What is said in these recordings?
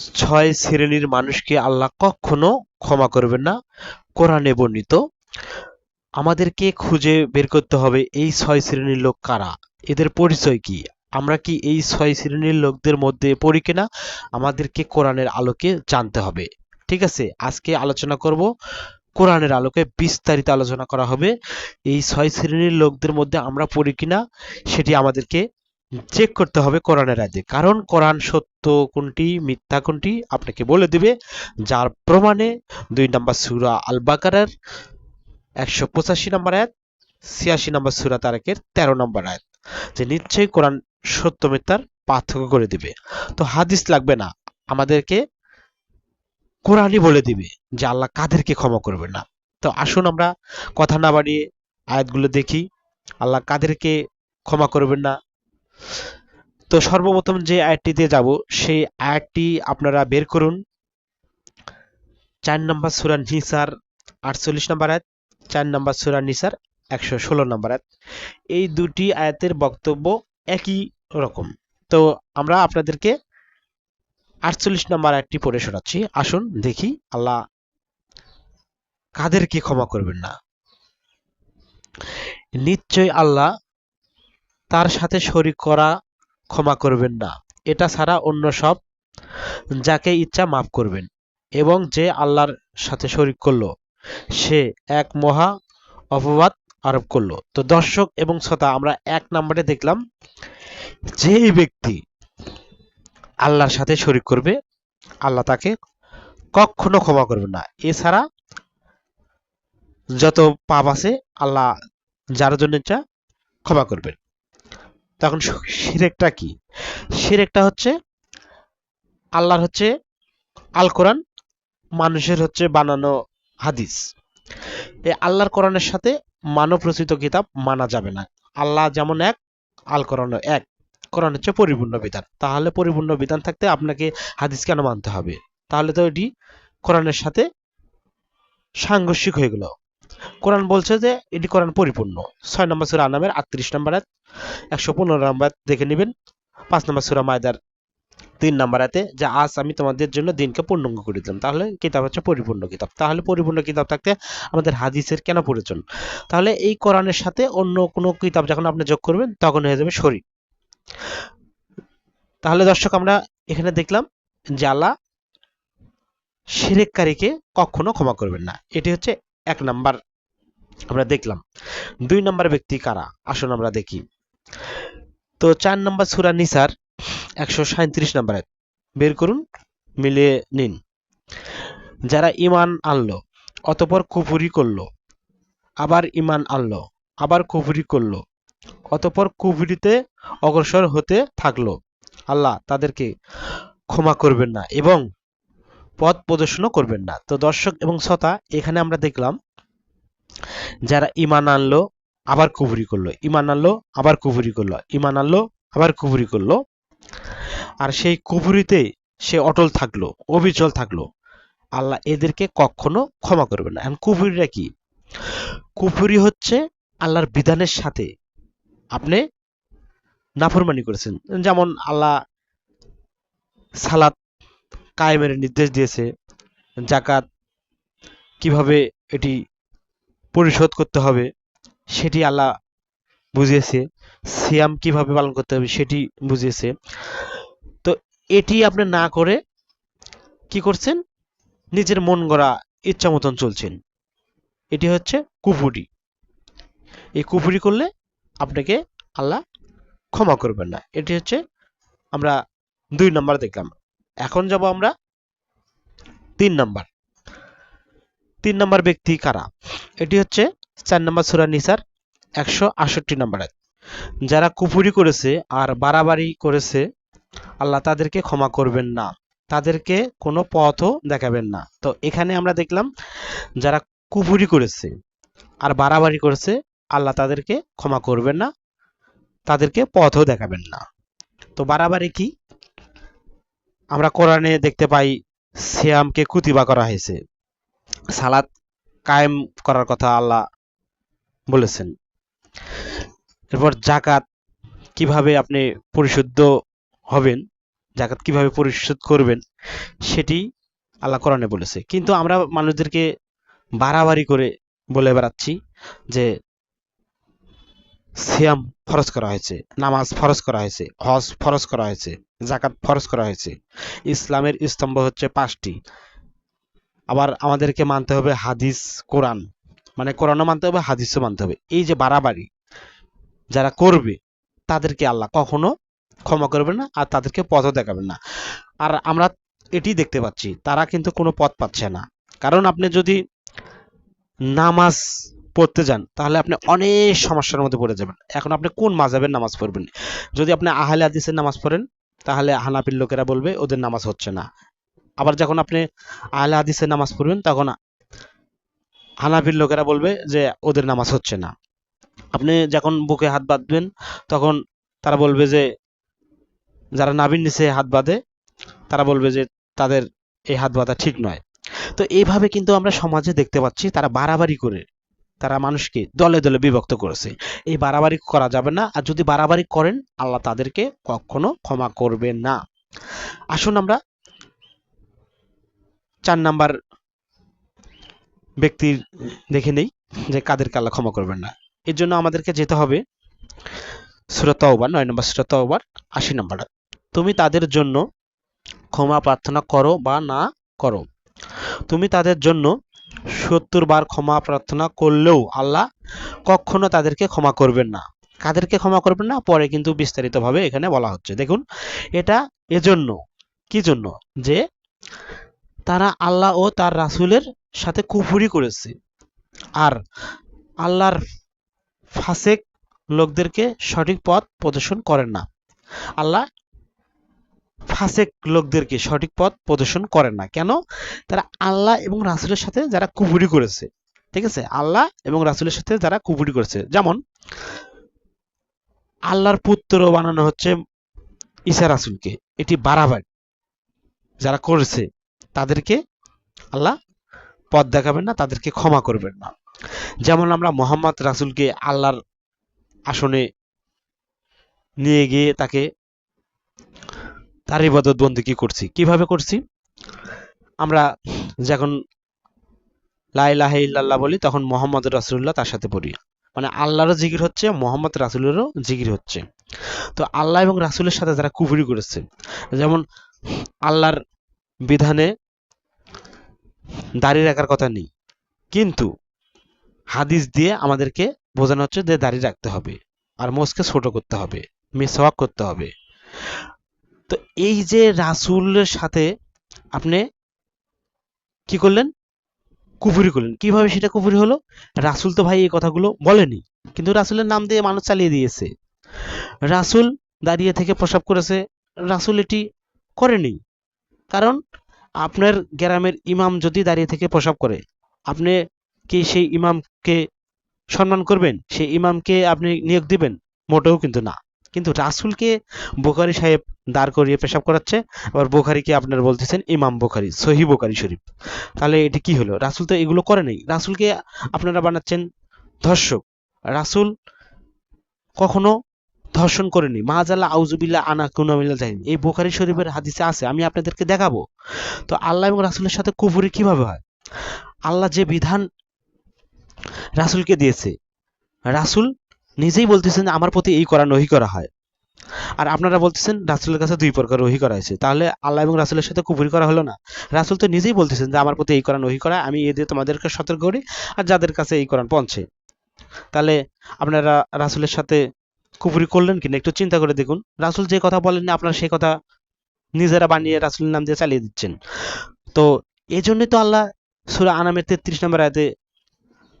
ছয় শ্রেণির মানুষকে আল্লাহ কখনো ক্ষমা করবেন না। কোরআনে বর্ণিত, আমাদেরকে খুঁজে বের করতে হবে এই ছয় শ্রেণির লোক কারা? এদের পরিচয় কি? আমরা কি এই ছয় শ্রেণির লোকদের মধ্যে পড়ি কিনা? আমাদেরকে কোরআনের আলোকে জানতে হবে। ঠিক আছে, আজকে আলোচনা করব। কোরআনের আলোকে বিস্তারিত আলোচনা করা হবে, এই ছয় শ্রেণির লোকদের মধ্যে আমরা পড়ি কিনা, সেটি আমাদেরকে চেক করতে হবে কোরআনের আয়াতে। কারণ কোরআন সত্য কোনটি, মিথ্যা কোনটি, আপনাকে বলে দিবে। যার প্রমাণে দুই নম্বর সুরা আল বাকারার একশো পঁচাশি নম্বর আয়াত, ছিয়াশি নম্বর সুরা তারেকের তেরো নম্বর আয়াত। যে নিশ্চয়ই কোরআন সত্য, মিথ্যার পার্থক্য করে দিবে। তো হাদিস লাগবে না। আমাদেরকে কোরআনই বলে দিবে যে আল্লাহ কাদেরকে ক্ষমা করবে না। তো আসুন আমরা কথা না বাড়িয়ে আয়াতগুলো দেখি। আল্লাহ কাদেরকে ক্ষমা করবেন না। তো সর্বপ্রথম যে আয়াতটিতে যাব, সেই আয়াতটি আপনারা বের করুন। চার নম্বর সুরা নিসার, আটচল্লিশ নম্বর আয়াত, চার নম্বর সুরা নিসার, একশো ষোলো নম্বর আয়াত। এই দুটি আয়াতের বক্তব্য একই রকম। তো আমরা আপনাদেরকে আটচল্লিশ নম্বর আয়াতটি পড়ে শোনাচ্ছি। আসুন দেখি, আল্লাহ কাদেরকে ক্ষমা করবেন না। নিশ্চয় আল্লাহ তার সাথে শরিক করা ক্ষমা করবেন না। এটা ছাড়া অন্য সব যাকে ইচ্ছা মাফ করবেন। এবং যে আল্লাহর সাথে শরিক করল, সে এক মহা অপবাদ আরোপ করল। তো দর্শক এবং শ্রোতা, আমরা এক নম্বরে দেখলাম যে ব্যক্তি আল্লাহর সাথে শরিক করবে, আল্লাহ তাকে কখনো ক্ষমা করবে না। এছাড়া যত পাপ আছে, আল্লাহ যার জন্য ইচ্ছা ক্ষমা করবেন। তখন শিরেকটা কি? শিরেকটা হচ্ছে আল্লাহর হচ্ছে আল কোরআন, মানুষের হচ্ছে বানানো হাদিস। এই আল্লাহর কোরআনের সাথে মানব রচিত কিতাব মানা যাবে না। আল্লাহ যেমন এক, আল কোরআন এক। কোরআন হচ্ছে পরিপূর্ণ বিধান। তাহলে পরিপূর্ণ বিধান থাকতে আপনাকে হাদিস কেন মানতে হবে? তাহলে তো এটি কোরআনের সাথে সাংঘর্ষিক হয়ে গেল। কোরআন বলছে যে, এটি কোরআন পরিপূর্ণ। ছয় নম্বর সুরা আনামের আটত্রিশ নম্বর আয়াত, একশো পনেরো নম্বর দেখে নেবেন। পাঁচ নম্বর সুরা মায়দার তিন নম্বর আয়াতে, যে আজ আমি তোমাদের জন্য দিনকে পূর্ণাঙ্গ করে দিলাম। তাহলে কিতাব হচ্ছে পরিপূর্ণ কিতাব। তাহলে পরিপূর্ণ কিতাব থাকতে আমাদের হাদিসের কেন প্রয়োজন? তাহলে এই কোরআনের সাথে অন্য কোনো কিতাব যখন আপনি যোগ করবেন, তখন হয়ে যাবে শরীর। তাহলে দর্শক, আমরা এখানে দেখলাম যে আল্লাহ শিরেককারীকে কখনো ক্ষমা করবেন না। এটি হচ্ছে এক নাম্বার আমরা দেখলাম, দুই নম্বর ব্যক্তি কারা? আসুন আমরা দেখি। তো চার নম্বর সুরা নিসার একশো সাঁত্রিশ নম্বর বের করুন মিলিয়ে নিন। যারা ইমান আনলো, অতপর কুফুরি করল, আবার ইমান আনলো, আবার কুফুরি করল, অতপর কুফুরিতে অগ্রসর হতে থাকল, আল্লাহ তাদেরকে ক্ষমা করবেন না এবং পথ প্রদর্শনও করবেন না। তো দর্শক এবং শ্রোতা, এখানে আমরা দেখলাম যারা ইমান আনলো, আবার কুফুরি করল। ইমান আনলো, আবার কুফুরি করল। ইমান আনলো, আবার কুফুরি করল। আর সেই কুফুরিতে সে অটল থাকল, অবিচল থাকল। আল্লাহ এদেরকে কখনো ক্ষমা করবে না। এখন কুফুরিটা কি? কুফুরি হচ্ছে আল্লাহর বিধানের সাথে আপনি নাফরমানি করেছেন। যেমন আল্লাহ সালাত কায়েমের নির্দেশ দিয়েছে জাকাত কীভাবে এটি পরিশোধ করতে হবে, সেটি আল্লাহ বুঝিয়েছে। সিয়াম কীভাবে পালন করতে হবে সেটি বুঝিয়েছে। তো এটি আপনি না করে কি করছেন? নিজের মন গড়া ইচ্ছা মতন চলছেন। এটি হচ্ছে কুফুরি। এই কুফুরি করলে আপনাকে আল্লাহ ক্ষমা করবেন না। এটি হচ্ছে আমরা দুই নম্বর দেখলাম। এখন যাব আমরা তিন নম্বর। তিন নম্বর ব্যক্তি কারা? এটি হচ্ছে চার নম্বর সুরা নিসার, একশো আষট্টি নম্বর। যারা কুফুরি করেছে আর বাড়াবাড়ি করেছে, আল্লাহ তাদেরকে ক্ষমা করবেন না। তাদেরকে কোনো পথও দেখাবেন না। তো এখানে আমরা দেখলাম, যারা কুফুরি করেছে আর বাড়াবাড়ি করেছে, আল্লাহ তাদেরকে ক্ষমা করবেন না, তাদেরকে পথও দেখাবেন না। তো বাড়াবাড়ি কি? আমরা কোরআনে দেখতে পাই, সিয়ামকে কুতিবা করা হয়েছে। সালাত কায়েম করার কথা আল্লাহ বলেছেন। এরপর জাকাত কীভাবে আপনি পরিশুদ্ধ হবেন, জাকাত কীভাবে পরিশোধ করবেন, সেটি আল্লাহ কোরআনে বলেছে। কিন্তু আমরা মানুষদেরকে বাড়াবাড়ি করে বলে বেড়াচ্ছি যে সিয়াম ফরজ করা হয়েছে, নামাজ ফরজ করা হয়েছে, হজ ফরজ করা হয়েছে, জাকাত ফরজ করা হয়েছে। ইসলামের স্তম্ভ হচ্ছে পাঁচটি। আবার আমাদেরকে মানতে হবে হাদিস, কোরআন। মানে কোরআনও মানতে হবে, হাদিসও মানতে হবে। এই যে বাড়াবাড়ি যারা করবে, তাদেরকে আল্লাহ কখনো ক্ষমা করবেন না আর তাদেরকে পথও দেখাবেন না। আর আমরা এটি দেখতে পাচ্ছি, তারা কিন্তু কোনো পথ পাচ্ছে না। কারণ আপনি যদি নামাজ পড়তে যান, তাহলে আপনি অনেক সমস্যার মধ্যে পড়ে যাবেন। এখন আপনি কোন মাযহাবের নামাজ পড়বেন? যদি আপনি আহলে হাদিসের নামাজ পড়েন, তাহলে হানাফির লোকেরা বলবে, ওদের নামাজ হচ্ছে না। আবার যখন আপনি আহলে হাদিসের নামাজ পড়বেন, তখন হানাফির লোকেরা বলবে যে ওদের নামাজ হচ্ছে না। আপনি যখন বুকে হাত বাঁধবেন, তখন তারা বলবে যে, যারা নাবির নিচে হাত বাঁধে, তারা বলবে যে তাদের এই হাত বাঁধা ঠিক নয়। তো এইভাবে কিন্তু আমরা সমাজে দেখতে পাচ্ছি, তারা বাড়াবাড়ি করে, তারা মানুষকে দলে দলে বিভক্ত করেছে। এই বাড়াবাড়ি করা যাবে না, আর যদি বাড়াবাড়ি করেন, আল্লাহ তাদেরকে কখনো ক্ষমা করবে না। আসুন আমরা চার নাম্বার ব্যক্তির দেখে নেই যে কাদেরকে আল্লাহ ক্ষমা করবেন না। এর জন্য আমাদেরকে যেতে হবে সুরত ওবার নয় নম্বর সুরত ওবার আশি নম্বর। তুমি তাদের জন্য ক্ষমা প্রার্থনা করো বা না করো। তুমি তাদের জন্য সত্তর বার ক্ষমা প্রার্থনা করলেও আল্লাহ কখনো তাদেরকে ক্ষমা করবেন না। কাদেরকে ক্ষমা করবেন না? পরে কিন্তু বিস্তারিতভাবে এখানে বলা হচ্ছে। দেখুন, এটা এজন্য, কি জন্য? যে তারা আল্লাহ ও তার রাসূলের সাথে কুফুরি করেছে। আর আল্লাহর ফাসেক লোকদেরকে সঠিক পথ প্রদর্শন করেন না। আল্লাহ ফাসেক লোকদেরকে সঠিক পথ প্রদর্শন করেন না। কেন? তারা আল্লাহ এবং রাসূলের সাথে যারা কুফুরি করেছে। ঠিক আছে? আল্লাহ এবং রাসূলের সাথে যারা কুফুরি করেছে। যেমন আল্লাহর পুত্র বানানো হচ্ছে ঈসা রাসূলকে। এটি বাড়াবাড়ি যারা করেছে। তাদেরকে আল্লাহ পথ দেখাবেন না, তাদেরকে ক্ষমা করবেন না। যেমন আমরা মোহাম্মদ রাসূলকে আল্লাহর আসনে নিয়ে গিয়ে তাকে তার ইবাদত বন্দিকি করছি? কীভাবে করছি? আমরা যখন লাইলাহে ইল্লাল্লাহ বলি, তখন মোহাম্মদ রাসূলুল্লাহ তার সাথে পড়ি। মানে আল্লাহরও জিকির হচ্ছে, মোহাম্মদ রাসূলেরও জিকির হচ্ছে। তো আল্লাহ এবং রাসূলের সাথে যারা কুফুরি করেছে, যেমন আল্লাহর বিধানে দাড়ি রাখার কথা নেই। কিন্তু হাদিস দিয়ে আমাদেরকে বোঝানো হচ্ছে যে দাড়ি রাখতে হবে আর মোজকে ছোট করতে হবে, মিসওয়াক করতে হবে। তো এই যে রাসূলের সাথে আপনি কি করলেন? কুফুরি করলেন। কীভাবে সেটা কুফুরি হলো? রাসূল তো ভাই এই কথাগুলো বলেনি, কিন্তু রাসূলের নাম দিয়ে মানুষ চালিয়ে দিয়েছে। রাসূল দাঁড়িয়ে থেকে প্রসাব করেছে, রাসূল এটি করেনি। কারণ আপনার গ্রামের ইমাম যদি দাঁড়িয়ে থেকে প্রসাব করে, আপনি কি সেই ইমামকে সম্মান করবেন? সেই ইমামকে আপনি নিয়োগ দিবেন? মোটেও কিন্তু না। কিন্তু রাসূলকে বোখারি সাহেব দাঁড় করিয়ে পেশাব করাচ্ছে, আবার বোখারিকে আপনার বলতেছেন ইমাম বোখারি সহি বোখারি শরীফ। তাহলে এটি কি হলো? রাসূল তো এগুলো করে নাই। রাসূলকে আপনারা বানাচ্ছেন ধর্ষক। রাসূল কখনো ধর্ষণ করেনি। মাজাল্লাহ আউজুবিল্লাহ আনা কুনামিল্লা যায়নি এই বোখারি শরীফের হাদিসে আছে, আমি আপনাদেরকে দেখাবো। তো আল্লাহ এবং রাসূলের সাথে কুফরি কীভাবে হয়? আল্লাহ যে বিধান রাসূলকে দিয়েছে, রাসূল নিজেই বলতেছেন আমার প্রতি এই করা নহি করা হয়। আর আপনারা বলতেছেন, রাসূলের কাছে দুই প্রকার ওহী করা হয়েছে। তাহলে আল্লাহ এবং রাসূলের সাথে কুফরি করা হলো না। রাসূল তো নিজেই বলতেছেন যে আমার প্রতি এই কোরআন ওহী করা, আমি এ দিয়ে তোমাদেরকে সতর্ক করি, আর যাদের কাছে এই কোরআন পৌঁছে। তাহলে আপনারা রাসুলের সাথে কুফরি করলেন কিনা একটু চিন্তা করে দেখুন। রাসূল যে কথা বলেননি আপনার সেই কথা নিজেরা বানিয়ে রাসূলের নাম দিয়ে চালিয়ে দিচ্ছেন। তো এই জন্যই তো আল্লাহ সূরা আনামের তেত্রিশ নম্বর আয়তে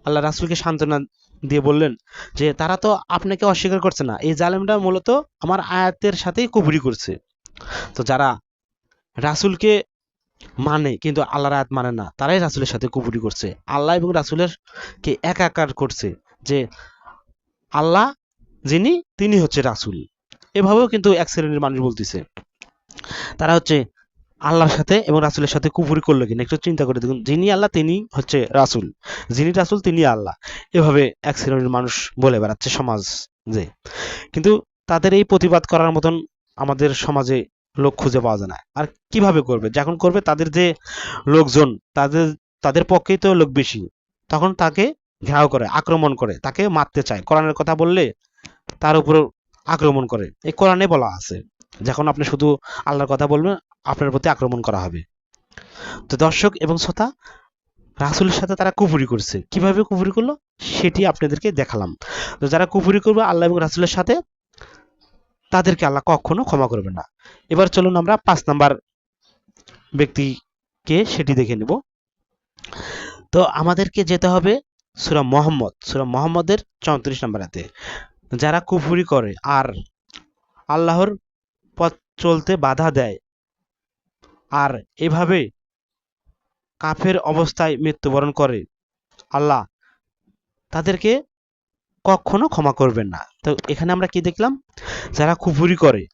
আল্লাহ রাসূলকে সান্ত্বনা দিয়ে বললেন যে, তারা তো আপনাকে অস্বীকার করছে না। এই জালেমটা মূলত আমার আয়াতের সাথেই কুফরি করছে। তো যারা রাসূলকে মানে কিন্তু আল্লাহর আয়াত মানে না, তারাই রাসূলের সাথে কুফরি করছে। আল্লাহ এবং রাসূলের কে একাকার করছে যে, আল্লাহ যিনি, তিনি হচ্ছে রাসূল। এভাবেও কিন্তু এক শ্রেণির মানুষ বলতেছে। তারা হচ্ছে আল্লাহর সাথে এবং রাসূলের সাথে কুফরি করল কিনা, একটু চিন্তা করে দেখুন। যিনি আল্লাহ, তিনি হচ্ছে রাসূল। যিনি রাসূল, তিনি আল্লাহ। এভাবে এক শ্রেণির মানুষ বলে বেড়াচ্ছে সমাজ যে। কিন্তু তাদের এই প্রতিবাদ করার মতন আমাদের সমাজে লোক খুঁজে পাওয়া যায় না। আর কীভাবে করবে? যখন করবে, তাদের যে লোকজন, তাদের তাদের পক্ষেই তো লোক বেশি। তখন তাকে ঘেরাও করে, আক্রমণ করে, তাকে মারতে চায়। কোরআনের কথা বললে তার উপর আক্রমণ করে। এই কোরআনে বলা আছে, যখন আপনি শুধু আল্লাহর কথা বলবেন, আপনার প্রতি আক্রমণ করা হবে। তো দর্শক এবং শ্রোতা, রাসুলের সাথে তারা কুফুরি করছে। কীভাবে কুফুরি করল? সেটি আপনাদেরকে দেখালাম। তো যারা কুফুরি করবে, আল্লাহ এবং রাসুলের সাথে, তাদেরকে আল্লাহ কখনো ক্ষমা করবে না। এবার চলুন আমরা পাঁচ নাম্বার ব্যক্তিকে সেটি দেখে নেব। তো আমাদেরকে যেতে হবে সুরা মোহাম্মদ। সুরা মোহাম্মদের চৌত্রিশ নাম্বার হাতে যারা কুফুরি করে আর আল্লাহর পথ চলতে বাধা দেয়। আর এভাবে কাফের অবস্থায় মৃত্যুবরণ করে। আল্লাহ তাদেরকে কখনো ক্ষমা করবেন না। তো এখানে আমরা কি দেখলাম? যারা কুফুরি করে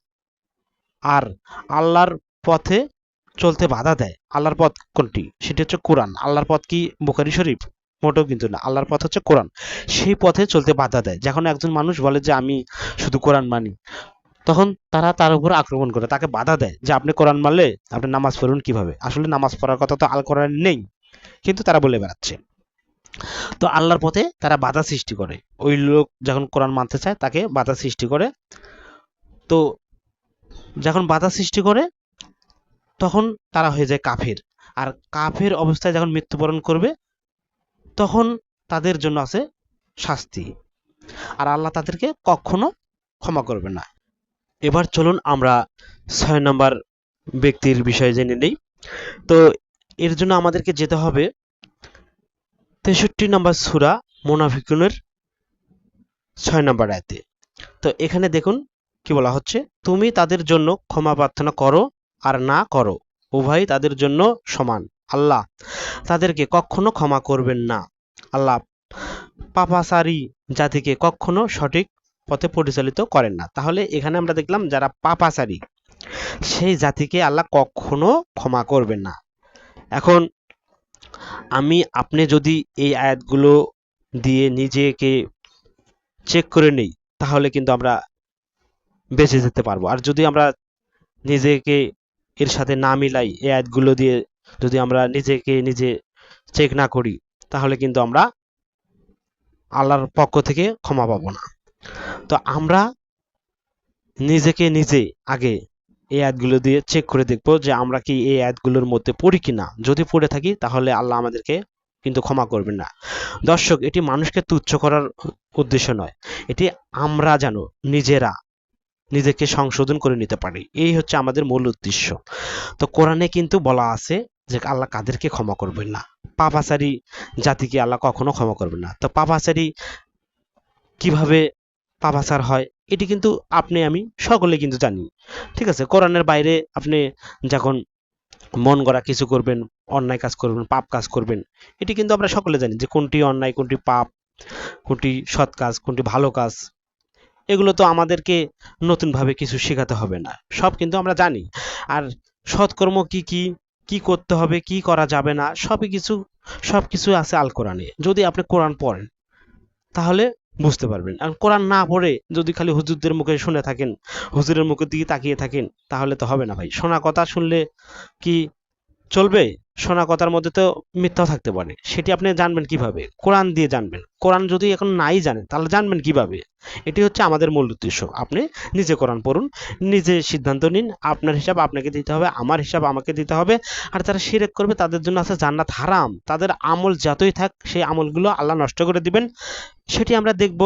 আর আল্লাহর পথে চলতে বাধা দেয়। আল্লাহর পথ কোনটি? সেটি হচ্ছে কোরআন। আল্লাহর পথ কি? বুখারি শরীফ। মোটেও কিন্তু না। আল্লাহর পথ হচ্ছে কোরআন। সেই পথে চলতে বাধা দেয়। যখন একজন মানুষ বলে যে, আমি শুধু কোরআন মানি। তখন তারা তার উপর আক্রমণ করে। তাকে বাধা দেয় যে, আপনি কোরআন মানলে আপনি নামাজ পড়ুন কীভাবে? আসলে নামাজ পড়ার কথা তো আল কোরআন নেই। কিন্তু তারা বলে বেড়াচ্ছে। তো আল্লাহর পথে তারা বাধা সৃষ্টি করে। ওই লোক যখন কোরআন মানতে চায়, তাকে বাধা সৃষ্টি করে। তো যখন বাধা সৃষ্টি করে, তখন তারা হয়ে যায় কাফের। আর কাফের অবস্থায় যখন মৃত্যুবরণ করবে তখন তাদের জন্য আছে শাস্তি। আর আল্লাহ তাদেরকে কখনো ক্ষমা করবে না। এবার চলুন আমরা ছয় নম্বর ব্যক্তির বিষয়ে জেনে নেই। তো এর জন্য আমাদেরকে যেতে হবে তেষট্টি নম্বর সুরা মোনাফিকুনের ছয় নম্বর আয়তে। তো এখানে দেখুন কি বলা হচ্ছে, তুমি তাদের জন্য ক্ষমা প্রার্থনা করো আর না করো। উভয় তাদের জন্য সমান। আল্লাহ, তাদেরকে কখনো ক্ষমা করবেন না। আল্লাহ পাপাসারি জাতিকে কখনো সঠিক পথে পরিচালিত করেন না। তাহলে এখানে আমরা দেখলাম যারা পাপাচারী, সেই জাতিকে আল্লাহ কখনো ক্ষমা করবেন না। এখন আমি, আপনি যদি এই আয়াতগুলো দিয়ে নিজেকে চেক করে নেই, তাহলে কিন্তু আমরা বেঁচে যেতে পারব। আর যদি আমরা নিজেকে এর সাথে না মিলাই এই আয়াতগুলো দিয়ে যদি আমরা নিজেকে নিজে চেক না করি, তাহলে কিন্তু আমরা আল্লাহর পক্ষ থেকে ক্ষমা পাবো না। তো আমরা নিজেকে নিজে আগে এই অ্যাডগুলো দিয়ে চেক করে দেখব যে আমরা কি এই অ্যাডগুলোর মধ্যে পড়ি কিনা। যদি পড়ে থাকি, তাহলে আল্লাহ আমাদেরকে কিন্তু ক্ষমা করবেন না। দর্শক, এটি মানুষকে তুচ্ছ করার উদ্দেশ্য নয়। এটি আমরা যেন নিজেরা নিজেকে সংশোধন করে নিতে পারি। এই হচ্ছে আমাদের মূল উদ্দেশ্য। তো কোরআনে কিন্তু বলা আছে যে আল্লাহ কাদেরকে ক্ষমা করবেন না। পাপাচারী জাতিকে আল্লাহ কখনো ক্ষমা করবেন না। তো পাপাচারী কীভাবে পাপাচার হয়, এটি কিন্তু আপনি, আমি সকলে কিন্তু জানি। ঠিক আছে, কোরআনের বাইরে আপনি যখন মন গড়া কিছু করবেন, অন্যায় কাজ করবেন, পাপ কাজ করবেন, এটি কিন্তু আমরা সকলে জানি যে কোনটি অন্যায়, কোনটি পাপ, কোনটি সৎ কাজ, কোনটি ভালো কাজ, এগুলো তো আমাদেরকে নতুনভাবে কিছু শেখাতে হবে না। সব কিন্তু আমরা জানি। আর সৎকর্ম কি কি কি করতে হবে, কি করা যাবে না, সবই কিছু, সব কিছু আছে আল কোরআনে যদি আপনি কোরআন পড়েন, তাহলে বুঝতে পারবেন। আর কোরআন না পড়ে যদি খালি হুজুরদের মুখে শুনে থাকেন, হুজুরের মুখের দিকে তাকিয়ে থাকেন, তাহলে তো হবে না ভাই। শোনা কথা শুনলে কি চলবে? শোনা কথার মধ্যে তো মিথ্যাও থাকতে পারে। সেটি আপনি জানবেন কীভাবে? কোরআন দিয়ে জানবেন। কোরআন যদি এখন নাই জানেন তাহলে জানবেন কীভাবে? এটি হচ্ছে আমাদের মূল উদ্দেশ্য। আপনি নিজে কোরআন পড়ুন, নিজে সিদ্ধান্ত নিন, আপনার হিসাব আপনাকে দিতে হবে, আমার হিসাব আমাকে দিতে হবে, আর যারা শিরেক করবে তাদের জন্য আছে জান্নাত হারাম। তাদের আমল যতই থাক, সেই আমলগুলো আল্লাহ নষ্ট করে দিবেন। সেটি আমরা দেখব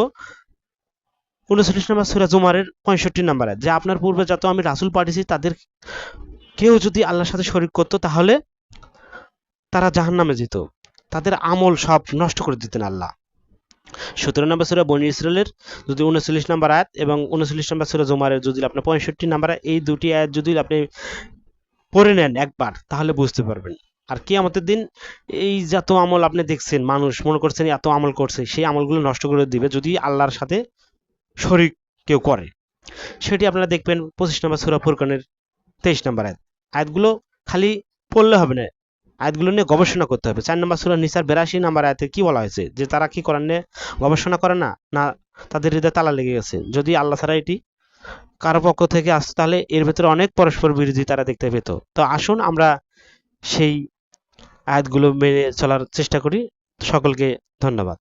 উনচল্লিশ নম্বর সুরা জুমারের পঁয়ষট্টি নম্বরে যে আপনার পূর্বে যত আমি রাসুল পাঠিয়েছি, তাদের কেউ যদি আল্লাহর সাথে শরিক করতো, তাহলে তারা জাহান নামে যেত। তাদের আমল সব নষ্ট করে দিতেন আল্লাহ। সতেরো নম্বর সুরা বনি ইসরায়েলের যদি উনচল্লিশ নম্বর আয়াত এবং উনচল্লিশ নম্বর সুরা জুমারের যদি আপনি পঁয়ষট্টি নাম্বার এই দুটি আয়াত যদি আপনি পড়ে নেন একবার, তাহলে বুঝতে পারবেন। আর কি আমাদের দিন এই যত আমল আপনি দেখছেন, মানুষ মনে করছেন এত আমল করছে, সেই আমলগুলো নষ্ট করে দিবে যদি আল্লাহর সাথে শরিক কেউ করে। সেটি আপনারা দেখবেন পঁচিশ নম্বর সুরা ফুরকানের তেইশ নম্বর আয়াত। আয়াতগুলো খালি পড়লে হবে না। আয়াতগুলো নিয়ে গবেষণা করতে হবে। চার নম্বর সুরা নিসার বেরাশি নাম্বার আয়াতে কি বলা হয়েছে? যে তারা কি করেন গবেষণা করে না? না, তাদের হৃদয় তালা লেগে গেছে। যদি আল্লাহ ছাড়া এটি কারও পক্ষ থেকে আসতো তাহলে এর ভেতরে অনেক পরস্পর বিরোধী তারা দেখতে পেত। তো আসুন আমরা সেই আয়াতগুলো মেনে চলার চেষ্টা করি। সকলকে ধন্যবাদ।